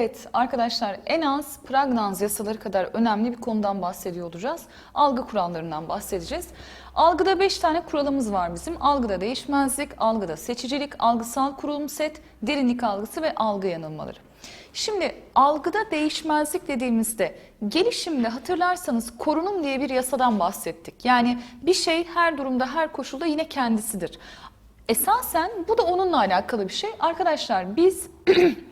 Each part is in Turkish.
Evet arkadaşlar en az Pragnanz yasaları kadar önemli bir konudan bahsediyor olacağız. Algı kurallarından bahsedeceğiz. Algıda 5 tane kuralımız var bizim. Algıda değişmezlik, algıda seçicilik, algısal kurulum set, derinlik algısı ve algı yanılmaları. Şimdi algıda değişmezlik dediğimizde gelişimde hatırlarsanız korunum diye bir yasadan bahsettik. Yani bir şey her durumda her koşulda yine kendisidir. Esasen bu da onunla alakalı bir şey. Arkadaşlar biz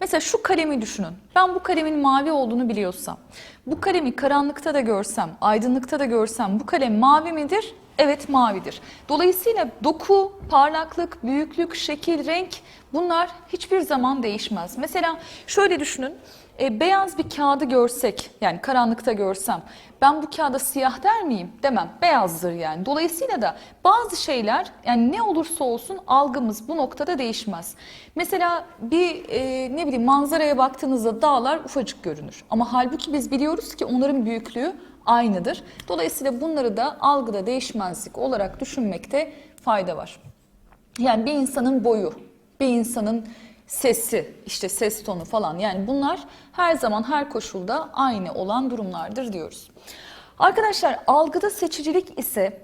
Mesela şu kalemi düşünün. Ben bu kalemin mavi olduğunu biliyorsam, bu kalemi karanlıkta da görsem, aydınlıkta da görsem bu kalem mavi midir? Evet mavidir. Dolayısıyla doku, parlaklık, büyüklük, şekil, renk bunlar hiçbir zaman değişmez. Mesela şöyle düşünün. E, beyaz bir kağıdı görsek, yani karanlıkta görsem, ben bu kağıda siyah der miyim? Demem. Beyazdır yani. Dolayısıyla da bazı şeyler, yani ne olursa olsun algımız bu noktada değişmez. Mesela bir e, ne bileyim manzaraya baktığınızda dağlar ufacık görünür. Ama halbuki biz biliyoruz ki onların büyüklüğü aynıdır. Dolayısıyla bunları da algıda değişmezlik olarak düşünmekte fayda var. Yani bir insanın boyu, bir insanın sesi, işte ses tonu falan yani bunlar her zaman her koşulda aynı olan durumlardır diyoruz. Arkadaşlar algıda seçicilik ise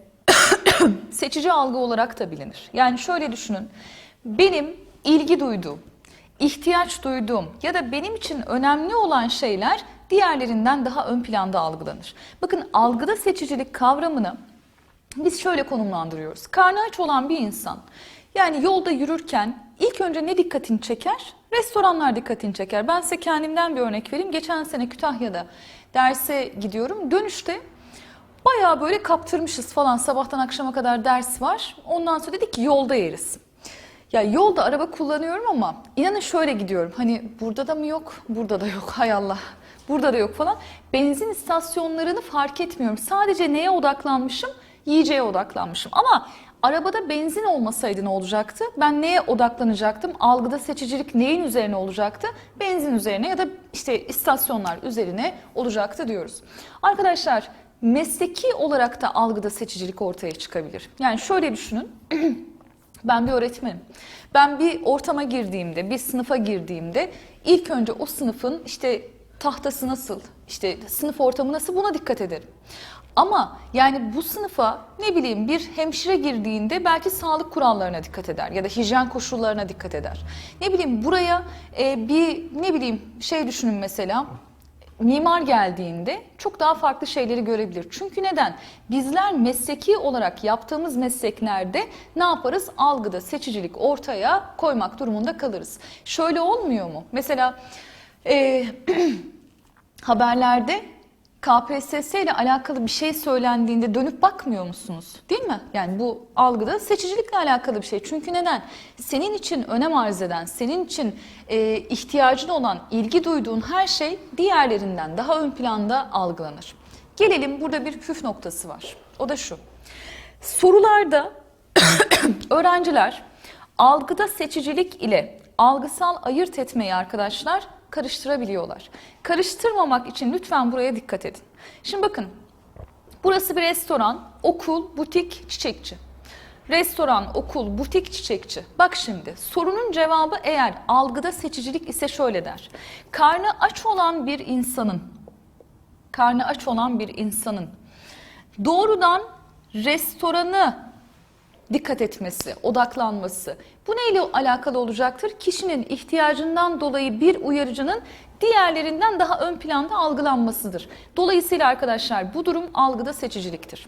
seçici algı olarak da bilinir. Yani şöyle düşünün. Benim ilgi duyduğum, ihtiyaç duyduğum ya da benim için önemli olan şeyler diğerlerinden daha ön planda algılanır. Bakın algıda seçicilik kavramını biz şöyle konumlandırıyoruz. Karnı aç olan bir insan yani yolda yürürken ilk önce ne dikkatini çeker? Restoranlar dikkatini çeker. Ben size kendimden bir örnek vereyim. Geçen sene Kütahya'da derse gidiyorum. Dönüşte bayağı böyle kaptırmışız falan. Sabahtan akşama kadar ders var. Ondan sonra dedik ki yolda yeriz. Ya yolda araba kullanıyorum ama inanın şöyle gidiyorum. Hani burada da mı yok, burada da yok. Hay Allah. Burada da yok falan. Benzin istasyonlarını fark etmiyorum. Sadece neye odaklanmışım? Yiyeceğe odaklanmışım. Ama arabada benzin olmasaydı ne olacaktı? Ben neye odaklanacaktım? Algıda seçicilik neyin üzerine olacaktı? Benzin üzerine ya da işte istasyonlar üzerine olacaktı diyoruz. Arkadaşlar mesleki olarak da algıda seçicilik ortaya çıkabilir. Yani şöyle düşünün. Ben bir öğretmenim. Ben bir ortama girdiğimde, bir sınıfa girdiğimde ilk önce o sınıfın işte tahtası nasıl, işte sınıf ortamı nasıl buna dikkat ederim. Ama yani bu sınıfa ne bileyim bir hemşire girdiğinde belki sağlık kurallarına dikkat eder ya da hijyen koşullarına dikkat eder. Ne bileyim buraya e, bir ne bileyim şey düşünün mesela mimar geldiğinde çok daha farklı şeyleri görebilir. Çünkü neden? Bizler mesleki olarak yaptığımız mesleklerde ne yaparız? Algıda seçicilik ortaya koymak durumunda kalırız. Şöyle olmuyor mu? Mesela e, haberlerde KPSS ile alakalı bir şey söylendiğinde dönüp bakmıyor musunuz? Değil mi? Yani bu algıda seçicilikle alakalı bir şey. Çünkü neden? Senin için önem arz eden, senin için e, ihtiyacın olan, ilgi duyduğun her şey diğerlerinden daha ön planda algılanır. Gelelim burada bir püf noktası var. O da şu. Sorularda öğrenciler algıda seçicilik ile algısal ayırt etmeyi arkadaşlar karıştırabiliyorlar. Karıştırmamak için lütfen buraya dikkat edin. Şimdi bakın burası bir restoran, okul, butik, çiçekçi. Restoran, okul, butik, çiçekçi. Bak şimdi sorunun cevabı eğer algıda seçicilik ise şöyle der. Karnı aç olan bir insanın, karnı aç olan bir insanın doğrudan restoranı dikkat etmesi, odaklanması. Bu neyle alakalı olacaktır? Kişinin ihtiyacından dolayı bir uyarıcının diğerlerinden daha ön planda algılanmasıdır. Dolayısıyla arkadaşlar bu durum algıda seçiciliktir.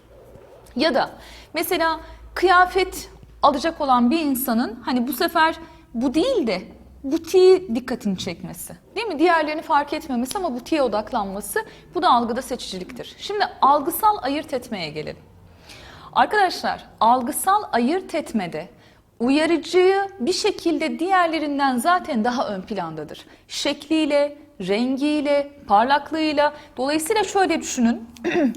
Ya da mesela kıyafet alacak olan bir insanın hani bu sefer bu değil de butiği dikkatini çekmesi. Değil mi? Diğerlerini fark etmemesi ama butiğe odaklanması bu da algıda seçiciliktir. Şimdi algısal ayırt etmeye gelelim. Arkadaşlar algısal ayırt etmede uyarıcıyı bir şekilde diğerlerinden zaten daha ön plandadır. Şekliyle, rengiyle, parlaklığıyla. Dolayısıyla şöyle düşünün.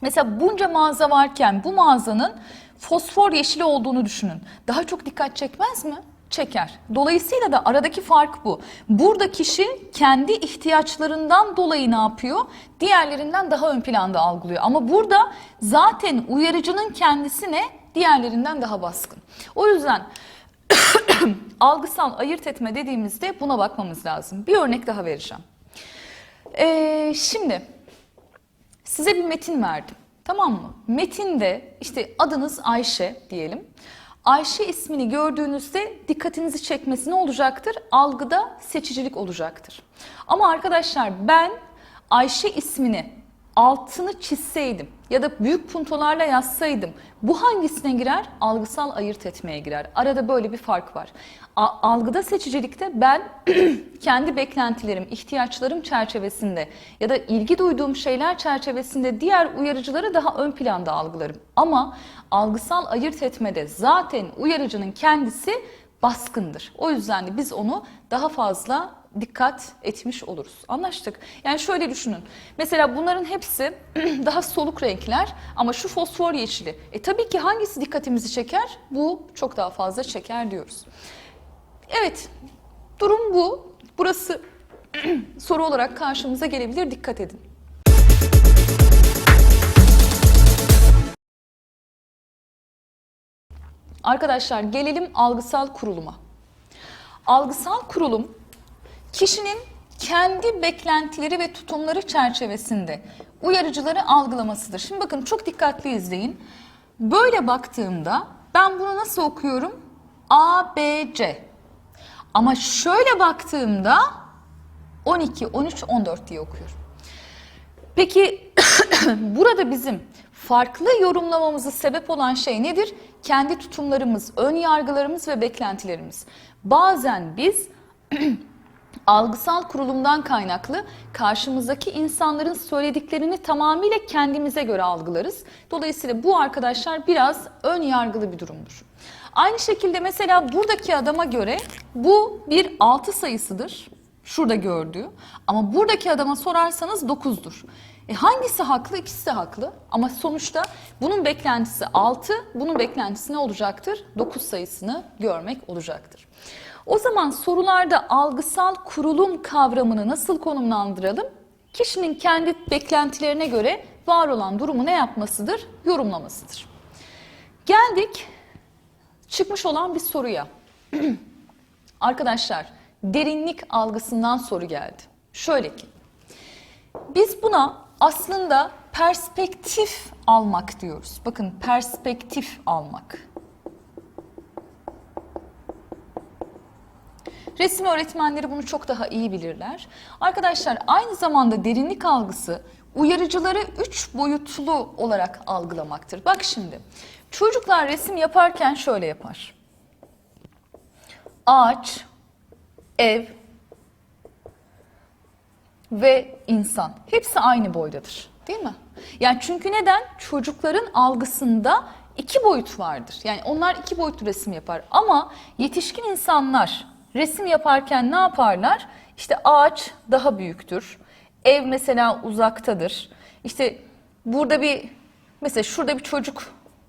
Mesela bunca mağaza varken bu mağazanın fosfor yeşili olduğunu düşünün. Daha çok dikkat çekmez mi? Çeker. Dolayısıyla da aradaki fark bu. Burada kişi kendi ihtiyaçlarından dolayı ne yapıyor? Diğerlerinden daha ön planda algılıyor. Ama burada zaten uyarıcının kendisi ne? Diğerlerinden daha baskın. O yüzden algısal ayırt etme dediğimizde buna bakmamız lazım. Bir örnek daha vereceğim. Ee, şimdi size bir metin verdim. Tamam mı? Metinde işte adınız Ayşe diyelim. Ayşe ismini gördüğünüzde dikkatinizi çekmesi ne olacaktır? Algıda seçicilik olacaktır. Ama arkadaşlar ben Ayşe ismini altını çizseydim ya da büyük puntolarla yazsaydım bu hangisine girer? Algısal ayırt etmeye girer. Arada böyle bir fark var. A- algıda seçicilikte ben kendi beklentilerim, ihtiyaçlarım çerçevesinde ya da ilgi duyduğum şeyler çerçevesinde diğer uyarıcıları daha ön planda algılarım. Ama algısal ayırt etmede zaten uyarıcının kendisi baskındır. O yüzden de biz onu daha fazla dikkat etmiş oluruz. Anlaştık. Yani şöyle düşünün. Mesela bunların hepsi daha soluk renkler ama şu fosfor yeşili. E tabii ki hangisi dikkatimizi çeker? Bu çok daha fazla çeker diyoruz. Evet, durum bu. Burası soru olarak karşımıza gelebilir. Dikkat edin. Arkadaşlar gelelim algısal kuruluma. Algısal kurulum kişinin kendi beklentileri ve tutumları çerçevesinde uyarıcıları algılamasıdır. Şimdi bakın çok dikkatli izleyin. Böyle baktığımda ben bunu nasıl okuyorum? A, B, C. Ama şöyle baktığımda 12, 13, 14 diye okuyorum. Peki burada bizim farklı yorumlamamızı sebep olan şey nedir? Kendi tutumlarımız, ön yargılarımız ve beklentilerimiz. Bazen biz algısal kurulumdan kaynaklı karşımızdaki insanların söylediklerini tamamıyla kendimize göre algılarız. Dolayısıyla bu arkadaşlar biraz ön yargılı bir durumdur. Aynı şekilde mesela buradaki adama göre bu bir 6 sayısıdır. Şurada gördüğü. Ama buradaki adama sorarsanız 9'dur. E hangisi haklı? İkisi de haklı. Ama sonuçta bunun beklentisi 6, bunun beklentisi ne olacaktır? 9 sayısını görmek olacaktır. O zaman sorularda algısal kurulum kavramını nasıl konumlandıralım? Kişinin kendi beklentilerine göre var olan durumu ne yapmasıdır? Yorumlamasıdır. Geldik çıkmış olan bir soruya. Arkadaşlar derinlik algısından soru geldi. Şöyle ki biz buna aslında perspektif almak diyoruz. Bakın perspektif almak. Resim öğretmenleri bunu çok daha iyi bilirler. Arkadaşlar aynı zamanda derinlik algısı uyarıcıları üç boyutlu olarak algılamaktır. Bak şimdi çocuklar resim yaparken şöyle yapar. Ağaç, ev ve insan hepsi aynı boydadır değil mi? Yani çünkü neden? Çocukların algısında iki boyut vardır. Yani onlar iki boyutlu resim yapar ama yetişkin insanlar resim yaparken ne yaparlar? İşte ağaç daha büyüktür. Ev mesela uzaktadır. İşte burada bir mesela şurada bir çocuk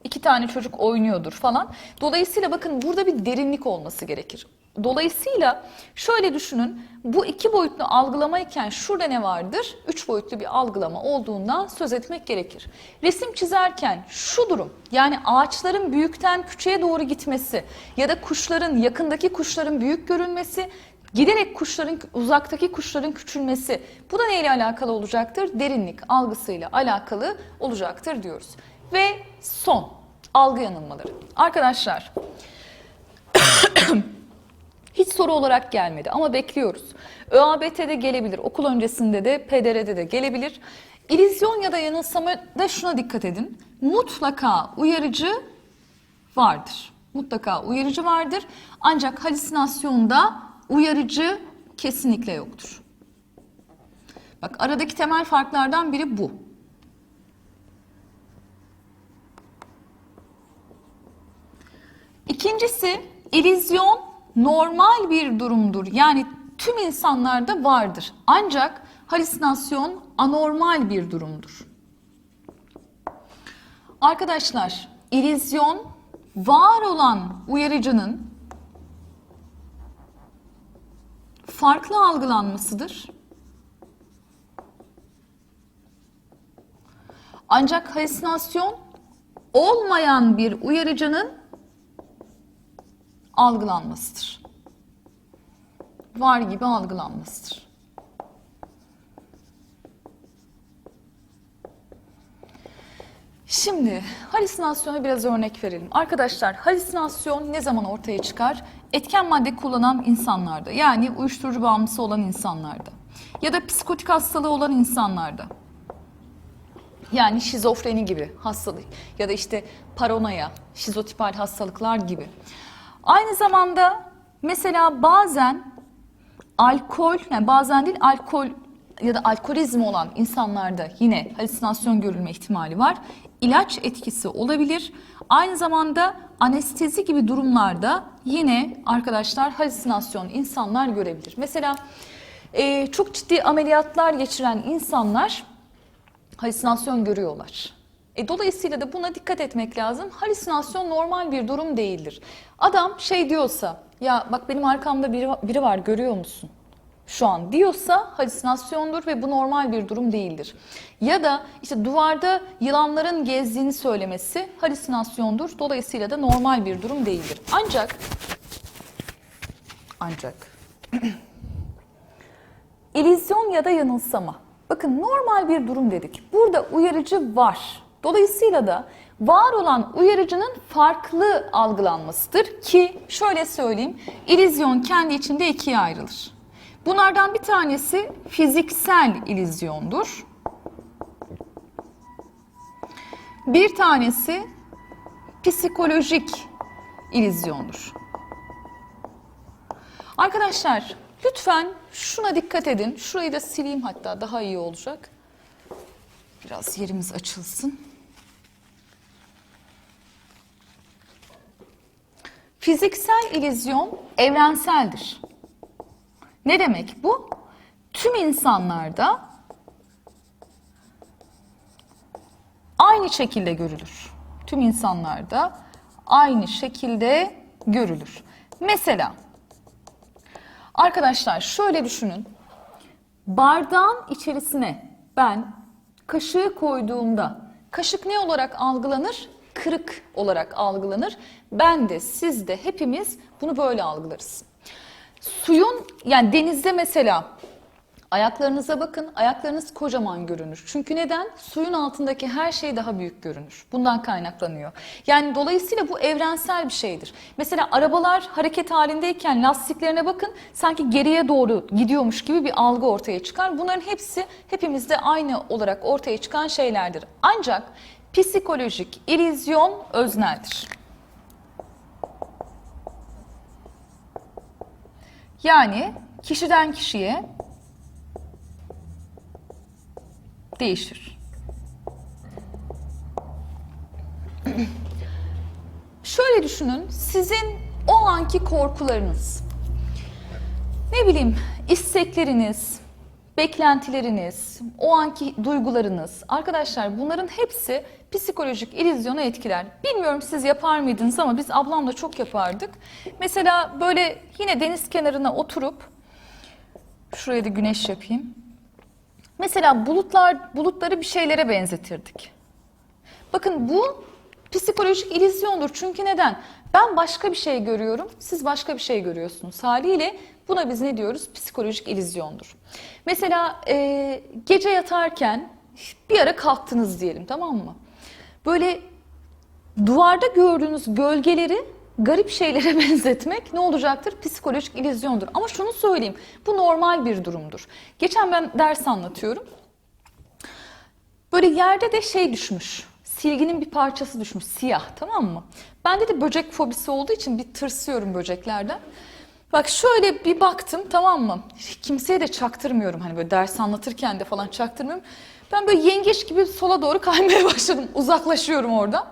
iki tane çocuk oynuyordur falan. Dolayısıyla bakın burada bir derinlik olması gerekir. Dolayısıyla şöyle düşünün bu iki boyutlu algılamayken şurada ne vardır? Üç boyutlu bir algılama olduğundan söz etmek gerekir. Resim çizerken şu durum yani ağaçların büyükten küçüğe doğru gitmesi ya da kuşların yakındaki kuşların büyük görünmesi giderek kuşların uzaktaki kuşların küçülmesi bu da neyle alakalı olacaktır? Derinlik algısıyla alakalı olacaktır diyoruz. Ve son algı yanılmaları. Arkadaşlar hiç soru olarak gelmedi ama bekliyoruz. ÖABT'de gelebilir, okul öncesinde de PDR'de de gelebilir. İllüzyon ya da yanılsamada şuna dikkat edin. Mutlaka uyarıcı vardır. Mutlaka uyarıcı vardır. Ancak halüsinasyonda uyarıcı kesinlikle yoktur. Bak aradaki temel farklardan biri bu. İkincisi illüzyon normal bir durumdur. Yani tüm insanlarda vardır. Ancak halüsinasyon anormal bir durumdur. Arkadaşlar, illüzyon var olan uyarıcının farklı algılanmasıdır. Ancak halüsinasyon olmayan bir uyarıcının algılanmasıdır. var gibi algılanmasıdır. Şimdi halüsinasyona biraz örnek verelim. Arkadaşlar halüsinasyon ne zaman ortaya çıkar? Etken madde kullanan insanlarda yani uyuşturucu bağımlısı olan insanlarda ya da psikotik hastalığı olan insanlarda. Yani şizofreni gibi hastalık ya da işte paranoya, şizotipal hastalıklar gibi. Aynı zamanda mesela bazen alkol, yani bazen değil alkol ya da alkolizm olan insanlarda yine halüsinasyon görülme ihtimali var. İlaç etkisi olabilir. Aynı zamanda anestezi gibi durumlarda yine arkadaşlar halüsinasyon insanlar görebilir. Mesela e, çok ciddi ameliyatlar geçiren insanlar halüsinasyon görüyorlar. E, dolayısıyla da buna dikkat etmek lazım. Halüsinasyon normal bir durum değildir. Adam şey diyorsa, ya bak benim arkamda biri, biri var görüyor musun? Şu an diyorsa halüsinasyondur ve bu normal bir durum değildir. Ya da işte duvarda yılanların gezdiğini söylemesi halüsinasyondur. Dolayısıyla da normal bir durum değildir. Ancak ancak İllüzyon ya da yanılsama. Bakın normal bir durum dedik. Burada uyarıcı var. Dolayısıyla da var olan uyarıcının farklı algılanmasıdır ki şöyle söyleyeyim. İllüzyon kendi içinde ikiye ayrılır. Bunlardan bir tanesi fiziksel illüzyondur. Bir tanesi psikolojik illüzyondur. Arkadaşlar lütfen şuna dikkat edin. Şurayı da sileyim hatta daha iyi olacak. Biraz yerimiz açılsın. Fiziksel illüzyon evrenseldir. Ne demek bu? Tüm insanlarda aynı şekilde görülür. Tüm insanlarda aynı şekilde görülür. Mesela arkadaşlar şöyle düşünün. Bardağın içerisine ben kaşığı koyduğumda kaşık ne olarak algılanır? Kırık olarak algılanır. Ben de siz de hepimiz bunu böyle algılarız. Suyun yani denizde mesela ayaklarınıza bakın. Ayaklarınız kocaman görünür. Çünkü neden? Suyun altındaki her şey daha büyük görünür. Bundan kaynaklanıyor. Yani dolayısıyla bu evrensel bir şeydir. Mesela arabalar hareket halindeyken lastiklerine bakın. Sanki geriye doğru gidiyormuş gibi bir algı ortaya çıkar. Bunların hepsi hepimizde aynı olarak ortaya çıkan şeylerdir. Ancak psikolojik illüzyon özneldir. Yani kişiden kişiye değişir. Şöyle düşünün, sizin o anki korkularınız, ne bileyim istekleriniz, beklentileriniz, o anki duygularınız, arkadaşlar bunların hepsi psikolojik illüzyona etkiler. Bilmiyorum siz yapar mıydınız ama biz ablamla çok yapardık. Mesela böyle yine deniz kenarına oturup, şuraya da güneş yapayım. Mesela bulutlar bulutları bir şeylere benzetirdik. Bakın bu psikolojik illüzyondur. Çünkü neden? Ben başka bir şey görüyorum, siz başka bir şey görüyorsunuz. Haliyle buna biz ne diyoruz? Psikolojik illüzyondur. Mesela e, gece yatarken bir ara kalktınız diyelim tamam mı? Böyle duvarda gördüğünüz gölgeleri garip şeylere benzetmek ne olacaktır? Psikolojik illüzyondur. Ama şunu söyleyeyim, bu normal bir durumdur. Geçen ben ders anlatıyorum. Böyle yerde de şey düşmüş, silginin bir parçası düşmüş, siyah tamam mı? Bende de böcek fobisi olduğu için bir tırsıyorum böceklerden. Bak şöyle bir baktım tamam mı? Kimseye de çaktırmıyorum hani böyle ders anlatırken de falan çaktırmıyorum. Ben böyle yengeç gibi sola doğru kaymaya başladım. Uzaklaşıyorum oradan.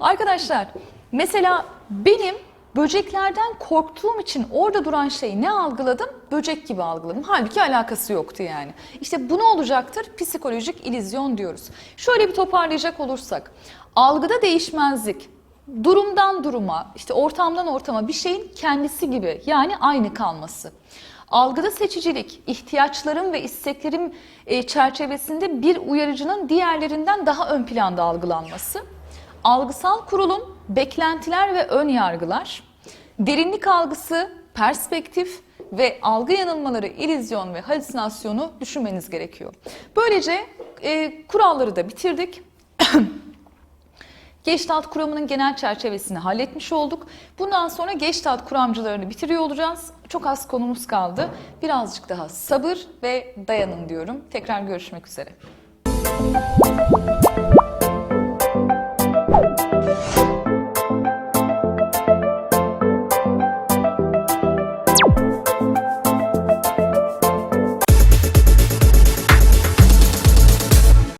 Arkadaşlar mesela benim böceklerden korktuğum için orada duran şeyi ne algıladım? Böcek gibi algıladım. Halbuki alakası yoktu yani. İşte bu ne olacaktır? Psikolojik illüzyon diyoruz. Şöyle bir toparlayacak olursak. Algıda değişmezlik, durumdan duruma, işte ortamdan ortama bir şeyin kendisi gibi yani aynı kalması. Algıda seçicilik, ihtiyaçlarım ve isteklerim e, çerçevesinde bir uyarıcının diğerlerinden daha ön planda algılanması. Algısal kurulum, beklentiler ve ön yargılar. Derinlik algısı, perspektif, ve algı yanılmaları, illüzyon ve halüsinasyonu düşünmeniz gerekiyor. Böylece e, kuralları da bitirdik. Geçtalt kuramının genel çerçevesini halletmiş olduk. Bundan sonra Geçtalt kuramcılarını bitiriyor olacağız. Çok az konumuz kaldı. Birazcık daha sabır ve dayanın diyorum. Tekrar görüşmek üzere.